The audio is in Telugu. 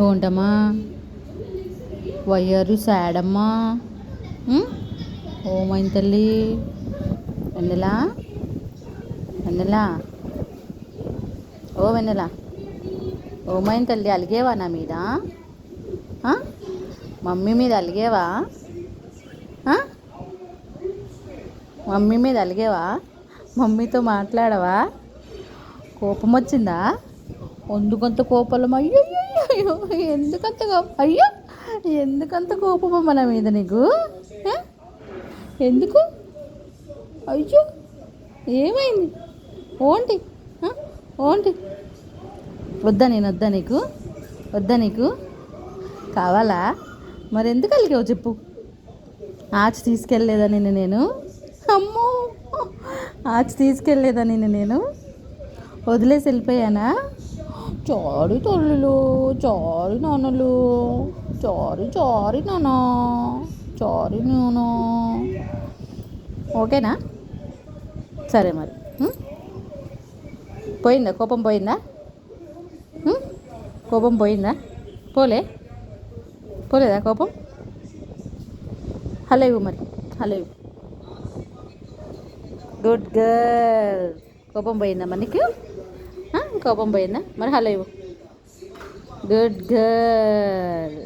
ఏంటమ్మా వయ్యారు సాడమ్మా. ఓమైన తల్లి. వెన్నెలా? వెన్నెలా? ఓ వెన్నెలా. ఓమైన తల్లి అలిగేవా నా మీద? మమ్మీ మీద అలిగేవా? మమ్మీ మీద అలిగేవా? మమ్మీతో మాట్లాడవా? కోపం వచ్చిందా ఎందుకంత కోపలం. అయ్యో అయ్యో ఎందుకంత కోపం అయ్యో ఎందుకంత కోపమా మన మీద నీకు? ఎందుకు? అయ్యో ఏమైంది? ఓంటి ఓంటి. వద్దా నేను వద్దా నీకు? వద్దా నీకు? కావాలా? మరి ఎందుకు అలిగావు చెప్పు. ఆచి తీసుకెళ్ళలేదా నిన్ను నేను? అమ్మో ఆచి తీసుకెళ్ళలేదా నిన్ను నేను? వదిలేసి వెళ్ళిపోయానా? చారి తల్లులు చారి నాన్నలు చారి చారి నాన్న చారి నేను ఓకేనా? సరే మరి. పోయిందా? కోపం పోయిందా? కోపం పోయిందా? పోలే. పోలేదా కోపం? హలో మరి. Hello good girl. కోపం పోయిందా మరి నీకు? కోపం పోయిందా? మరి హలో ఇవ్వు. Good girl